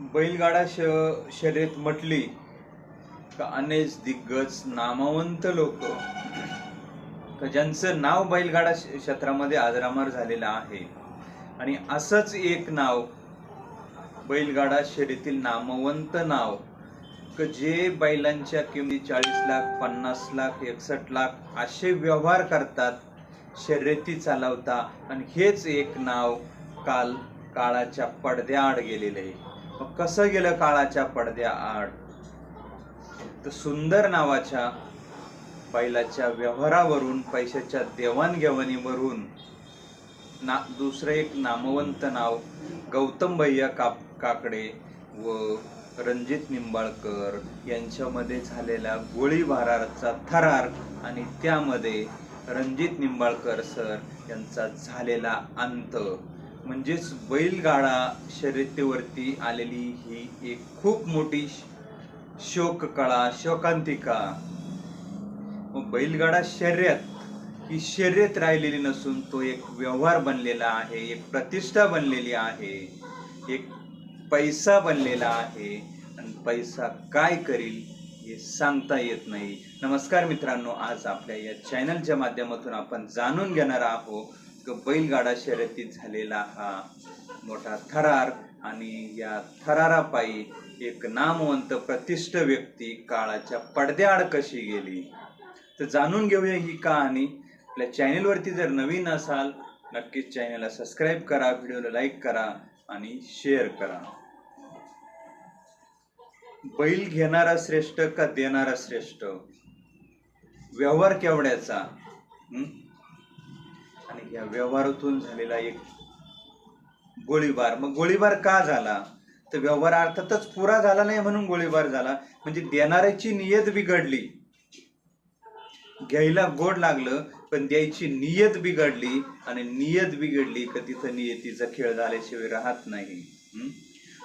बैलगाडा श शर्यत म्हटली का अनेक दिग्गज नामवंत लोक. ज्यांचं नाव बैलगाडा श- क्षेत्रामध्ये आजरामार झालेलं आहे. आणि असंच एक नाव बैलगाडा शर्यतील नामवंत नाव क जे बैलांच्या किमती चाळीस लाख पन्नास लाख एकसष्ट लाख असे व्यवहार करतात शर्यती चालवता. आणि हेच एक नाव काल काळाच्या पडद्याआड गेलेलं आहे. मग कसं गेलं काळाच्या पडद्या आड? तर सुंदर नावाच्या बैलाच्या व्यवहारावरून पैशाच्या देवाणघेवाणीवरून ना दुसरं एक नामवंत नाव गौतम भैया काप काकडे व रणजित निंबाळकर यांच्यामध्ये झालेला गोळीबाराचा थरार आणि त्यामध्ये रणजित निंबाळकर सर यांचा झालेला अंत. म्हणजेच बैलगाडा शर्यतीवरती आलेली ही एक खूप मोठी शोककळा शोकांतिका. मग बैलगाडा शर्यत ही शर्यत राहिलेली नसून तो एक व्यवहार बनलेला आहे एक प्रतिष्ठा बनलेली आहे एक पैसा बनलेला आहे. आणि पैसा काय करील हे सांगता येत नाही. नमस्कार मित्रांनो आज आपल्या या चॅनलच्या माध्यमातून आपण जाणून घेणार आहोत बैलगाडा शर्यतीत झालेला हा मोठा थरार आणि या थरारापायी एक नामवंत प्रतिष्ठ व्यक्ती काळाच्या पडद्याआड कशी गेली? तर जाणून घेऊया ही कहाणी. आपल्या चॅनेलवरती जर नवीन असाल नक्कीच चॅनेलला सबस्क्राईब करा व्हिडिओला लाईक करा आणि शेअर करा. बैल घेणारा श्रेष्ठ का देणारा श्रेष्ठ? व्यवहार केवढ्याचा? या व्यवहारातून झालेला एक गोळीबार. मग गोळीबार का झाला? तर व्यवहार अर्थातच पुरा झाला नाही म्हणून गोळीबार झाला. म्हणजे देणाऱ्याची नियत बिघडली. घ्यायला गोड लागलं पण द्यायची नियत बिघडली आणि नियत बिघडली का तिथं नियतीचा खेळ झाल्याशिवाय राहत नाही.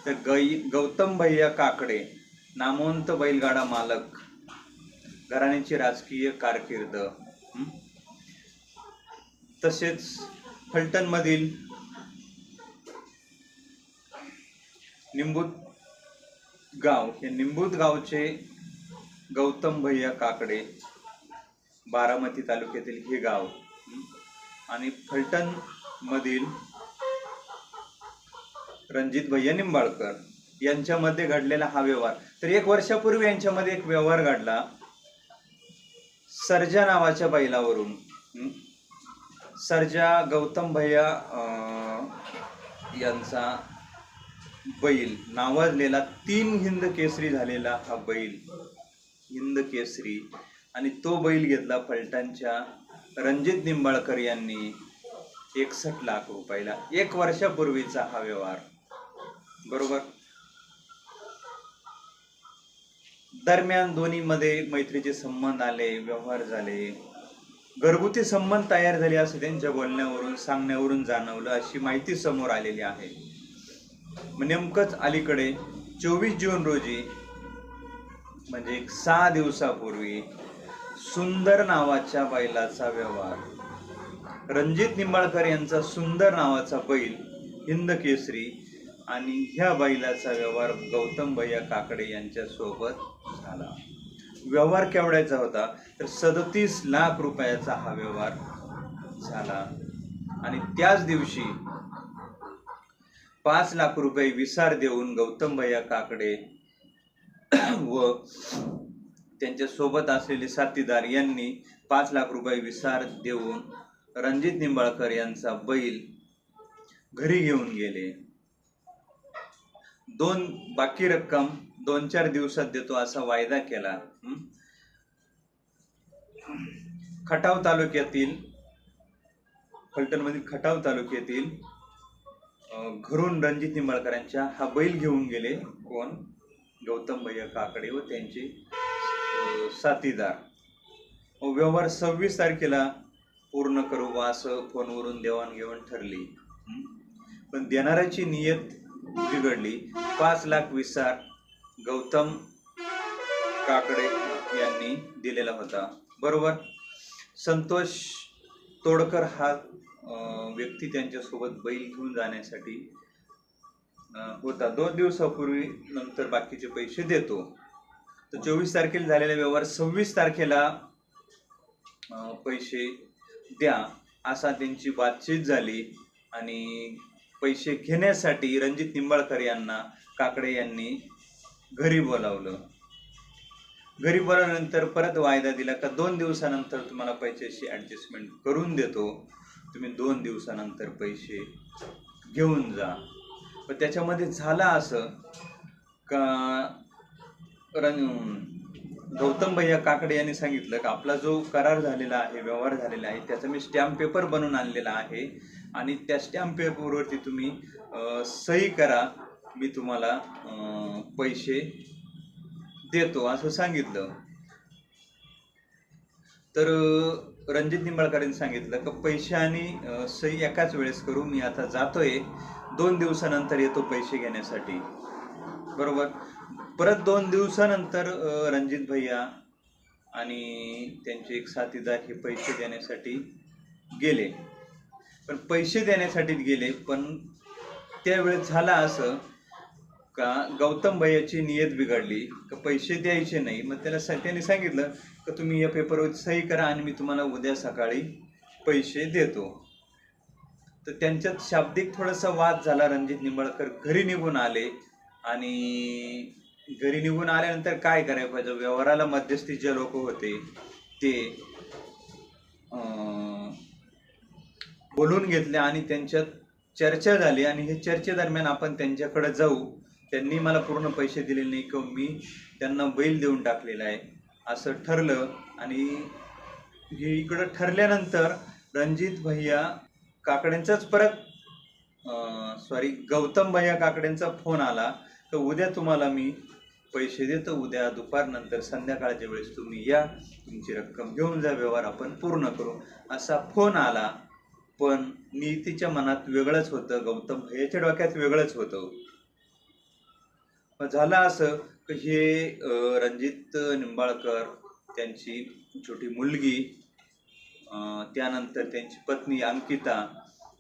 तर गै गौतम भैया काकडे नामवंत बैलगाडा मालक घराण्याची राजकीय कारकीर्द. तसेच फलटणमधील निंबूत गाव हे निंबूत गावचे गौतम भैया काकडे बारामती तालुक्यातील हे गाव. आणि फलटण मधील रणजित भैया निंबाळकर यांच्यामध्ये घडलेला हा व्यवहार. तर एक वर्षापूर्वी यांच्यामध्ये एक व्यवहार घडला. सर्जा नावाच्या बैलावरून सर्जा गौतम भैया यांचा बैल नावाजलेला तीन हिंद केसरी झालेला हा बैल हिंद केसरी. आणि तो बैल घेतला फलटणच्या रणजित निंबाळकर यांनी एकसष्ट लाख रुपयाला एक वर्षापूर्वीचा हा व्यवहार. बरोबर? दरम्यान दोन्हीमध्ये मैत्रीचे संबंध आले व्यवहार झाले. घरगुती संबंध तयार झाले असं त्यांच्या बोलण्यावरून सांगण्यावरून जाणवलं अशी माहिती समोर आलेली आहे. मग नेमकंच अलीकडे चोवीस जून रोजी म्हणजे एक सहा दिवसापूर्वी सुंदर नावाच्या बैलाचा व्यवहार. रणजित निंबाळकर यांचा सुंदर नावाचा बैल हिंद केसरी आणि ह्या बैलाचा व्यवहार गौतम भैया काकडे यांच्यासोबत झाला. व्यवहार केवढ्याचा होता तर सदतीस लाख रुपयाचा हा व्यवहार झाला. आणि त्याच दिवशी पाच लाख रुपये विसार देऊन गौतम भैया काकडे व त्यांच्यासोबत असलेले साथीदार यांनी पाच लाख रुपये विसार देऊन रणजित निंबाळकर यांचा बैल घरी घेऊन गेले. दोन बाकी रक्कम दोन चार दिवसात देतो असा वायदा केला. खटाव तालुक्यातील फलटणमधील खटाव तालुक्यातील घरून रणजित निंबाळकरांच्या हा बैल घेऊन गेले कोण? गौतम भैया काकडे व त्यांचे साथीदार. हो, व्यवहार सव्वीस तारखेला पूर्ण करू बा असं फोनवरून देवाणघेवाण ठरली. पण देणाऱ्याची नियत बिघडली. पाच लाख विसार गौतम काकडे यांनी दिलेला होता. बरोबर? संतोष तोडकर हा व्यक्ती त्यांच्यासोबत बैल घेऊन जाण्यासाठी होता. दोन दिवसापूर्वी नंतर बाकीचे पैसे देतो. तर चोवीस तारखेला झालेला व्यवहार सव्वीस तारखेला पैसे द्या असा त्यांची बातचीत झाली आणि पैसे घेण्यासाठी रणजित निंबाळकर यांना काकडे यांनी घरी बोलावलं. घरी बोलावल्यानंतर परत वायदा दिला का दोन दिवसानंतर तुम्हाला पैशाशी ॲडजस्टमेंट करून देतो. तुम्ही दोन दिवसानंतर पैसे घेऊन जा. पण त्याच्यामध्ये झालं असं का रण गौतम भैया काकडे यांनी सांगितलं का आपला जो करार झालेला आहे व्यवहार झालेला आहे त्याचा मी स्टॅम्प पेपर बनवून आणलेला आहे. आणि त्या स्टॅम्प पेपरवरती तुम्ही सही करा. मी तुम्हाला पैसे देतो असं सांगितलं. तर रणजित निंबाळकरांनी सांगितलं की पैसे आणि सही एकाच वेळेस करू. मी आता जातोय. दोन दिवसानंतर येतो पैसे घेण्यासाठी. बरोबर? परत दोन दिवसानंतर रणजित भैया आणि त्यांचे एक साथीदार हे पैसे देण्यासाठी गेले. पण पैसे देण्यासाठीच गेले पण त्यावेळेस झालं असं का गौतम भैयाची नियत बिघडली का पैसे द्यायचे नाही? मग त्याला सा- त्यांनी सांगितलं का तुम्ही या पेपरवर सही करा आणि मी तुम्हाला उद्या सकाळी पैसे देतो. तर त्यांच्यात शाब्दिक थोडासा वाद झाला. रणजित निंबाळकर घरी निघून आले आणि घरी निघून आल्यानंतर काय करायला पाहिजे? व्यवहाराला मध्यस्थी जे लोक होते ते बोलून घेतल्या आणि त्यांच्यात चर्चा झाली आणि हे चर्चेदरम्यान आपण त्यांच्याकडे जाऊ. त्यांनी मला पूर्ण पैसे दिले नाही किंवा मी त्यांना बैल देऊन टाकलेला आहे. असं ठरलं आणि हे इकडं ठरल्यानंतर रणजित भैया काकड्यांचाच परत सॉरी गौतम भैया काकड्यांचा फोन आला. तर उद्या तुम्हाला मी पैसे देतो. उद्या दुपारनंतर संध्याकाळच्या वेळेस तुम्ही या. तुमची रक्कम घेऊन जा. व्यवहार आपण पूर्ण करू. असा फोन आला. पण नीतीच्या मनात वेगळंच होतं गौतम. भैयाच्या डोक्यात वेगळंच होतं. मग झालं असं की हे रणजित निंबाळकर त्यांची छोटी मुलगी त्यानंतर त्यांची पत्नी अंकिता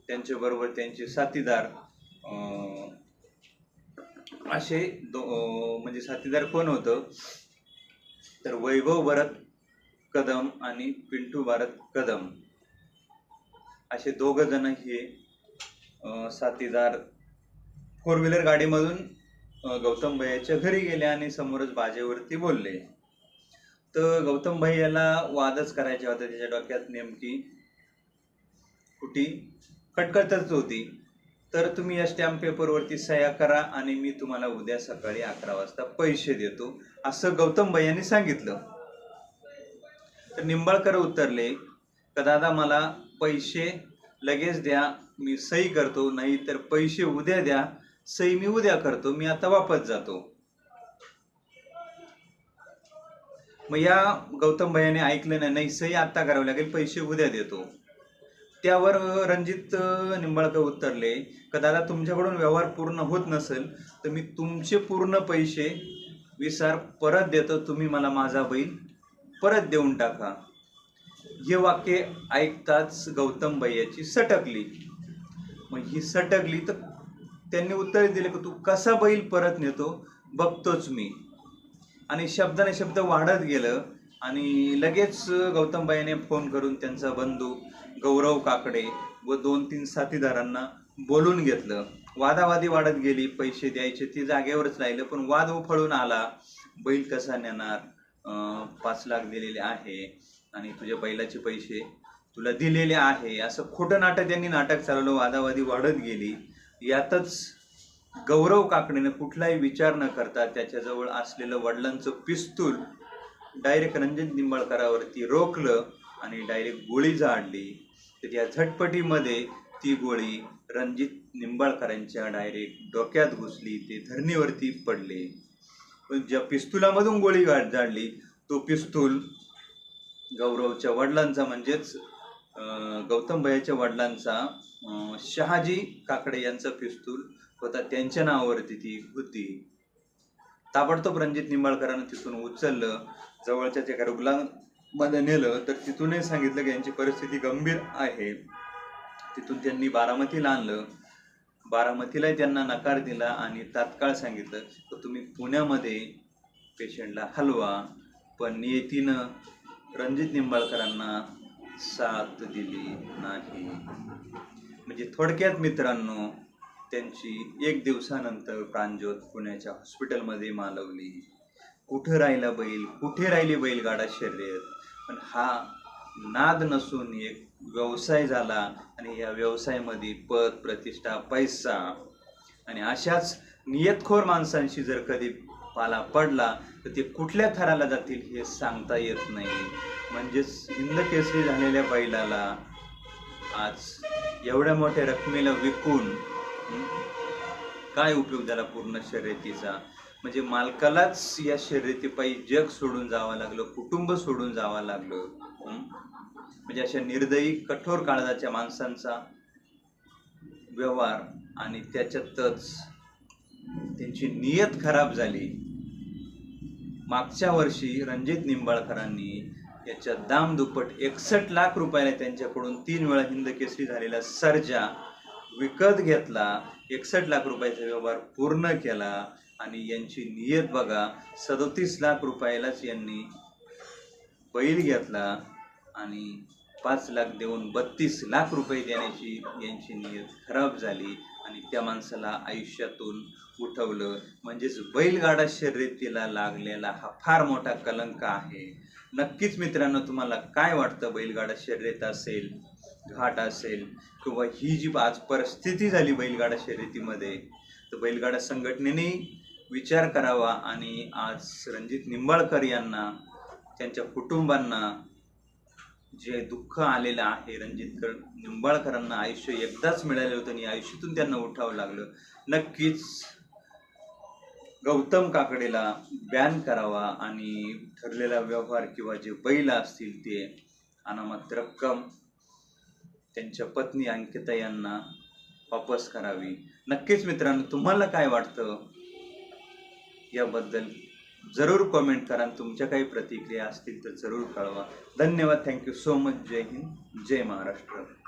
त्यांच्याबरोबर त्यांचे साथीदार अं, असे दो म्हणजे साथीदार कोण होतं? तर वैभव भरत कदम आणि पिंटू भारत कदम. असे दोघं जण हे साथीदार फोर व्हीलर गाडीमधून गौतम भैयाच्या घरी गेले आणि समोरच बाजेवरती बोलले. तर गौतम भैयाला वादच करायचा होता त्याच्या डोक्यात नेमकी कुठी कटकटच होती. तर तुम्ही या स्टॅम्प पेपरवरती सह्या करा आणि मी तुम्हाला उद्या सकाळी अकरा वाजता पैसे देतो असं गौतम भैयांनी सांगितलं. तर निंबाळकर उतरले का दादा मला पैसे लगेच द्या मी सही करतो नाही तर पैसे उद्या द्या सही मी उद्या करतो मी आता वापस जातो. मग या गौतम भैयाने ऐकलं नाही नाही सही आत्ता करावी लागेल पैसे उद्या देतो. त्यावर रणजित निंबाळकर उत्तरले का दादा तुमच्याकडून व्यवहार पूर्ण होत नसेल तर मी तुमचे पूर्ण पैसे विसार परत देतो तुम्ही मला माझा बैल परत देऊन टाका. हे वाक्य ऐकताच गौतम भैयाची सटकली. मग ही सटकली तर त्यांनी उत्तर दिले की तू कसा बैल परत नेतो बघतोच मी. आणि शब्दाने शब्द वाढत गेलं आणि लगेच गौतमबाईने फोन करून त्यांचा बंधू गौरव काकडे व दोन तीन साथीदारांना बोलून घेतलं. वादावादी वाढत गेली पैसे द्यायचे ती जागेवरच राहिलं पण वाद उफळून आला. बैल कसा नेणार? पाच लाख दिलेले आहे. आणि तुझ्या बैलाचे पैसे तुला दिलेले आहे. असं खोटं नाटक त्यांनी नाटक चालवलं वादावादी वाढत गेली. यातच गौरव काकडेने कुठलाही विचार न करता त्याच्याजवळ असलेलं वडिलांचं पिस्तूल डायरेक्ट रंजन निंबाळकरावरती रोखलं आणि डायरेक्ट गोळी झाडली. तर या झटपटीमध्ये ती गोळी रणजित निंबाळकरांच्या डायरेक्ट डोक्यात घुसली ते धरणीवरती पडले. पण ज्या पिस्तुलामधून गोळी झाडली तो पिस्तूल गौरवच्या वडिलांचा म्हणजेच गौतमबाईच्या गौतम वडिलांचा शहाजी काकडे यांचा पिस्तूल होता. त्यांच्या नावावरती ती होती. ताबडतोब रणजित निंबाळकरांना तिथून उचललं. जवळच्या एका रुग्णामध्ये नेलं. तर तिथूनही सांगितलं की यांची परिस्थिती गंभीर आहे. तिथून त्यांनी बारामतीला आणलं. बारामतीलाही त्यांना नकार दिला आणि तात्काळ सांगितलं तर तुम्ही पुण्यामध्ये पेशंटला हलवा पण नियतीनं रणजित निंबाळकरांना साथ दिली नाही. म्हणजे थोडक्यात मित्रांनो त्यांची एक दिवसानंतर प्राणज्योत पुण्याच्या हॉस्पिटलमध्ये मालवली. कुठं राहिला बैल? कुठे राहिली बैलगाडा शर्यत? पण हा नाद नसून एक व्यवसाय झाला आणि या व्यवसायामध्ये पद प्रतिष्ठा पैसा आणि अशाच नियतखोर माणसांशी जर कधी पाला पडला तर ते कुठल्या थराला जातील हे सांगता येत नाही. म्हणजेच हिंदकेसरी झालेल्या बैलाला आज एवढ्या मोठ्या रकमेला विकून काय उपयोग झाला पूर्ण शर्यतीचा? म्हणजे मालकालाच या शर्यतीपायी जग सोडून जावं लागलं कुटुंब सोडून जावं लागलं म्हणजे अशा निर्दयी कठोर काळजाच्या माणसांचा व्यवहार आणि त्याच्यातच त्यांची नियत खराब झाली. मागच्या वर्षी रणजित निंबाळकरांनी याच्या दाम दुप्पट एकसष्ट लाख रुपयाला त्यांच्याकडून तीन वेळा हिंद केसरी झालेला सर्जा विकत घेतला. एकसष्ट लाख रुपयाचा व्यवहार पूर्ण केला आणि यांची नियत बघा सदोतीस लाख रुपयालाच यांनी बैल घेतला आणि पाच लाख देऊन बत्तीस लाख रुपये देण्याची यांची नियत खराब झाली आणि त्या माणसाला आयुष्यातून उठवलं. म्हणजेच बैलगाडा शर्यतीला लागलेला हा फार मोठा कलंक आहे. नक्कीच मित्रांनो तुम्हाला काय वाटतं? बैलगाडा शर्यत असेल घाट असेल किंवा ही जी आज परिस्थिती झाली बैलगाडा शर्यतीमध्ये तर बैलगाडा संघटनेने विचार करावा आणि आज रणजित निंबाळकर यांना त्यांच्या कुटुंबांना जे दुःख आलेलं आहे रणजित निंबाळकरांना आयुष्य एकदाच मिळालं होतं आणि आयुष्यातून त्यांना उठावं लागलं. नक्कीच गौतम काकडेला बॅन करावा आणि ठरलेला व्यवहार किंवा जे बैल असतील ते अनामत रक्कम त्यांच्या पत्नी अंकिता यांना वापस करावी. नक्कीच मित्रांनो तुम्हाला काय वाटतं? याबद्दल जरूर कॉमेंट करा तुमच्या काही प्रतिक्रिया असतील तर जरूर कळवा. धन्यवाद. Thank you so much Jai Hind. Jai Maharashtra.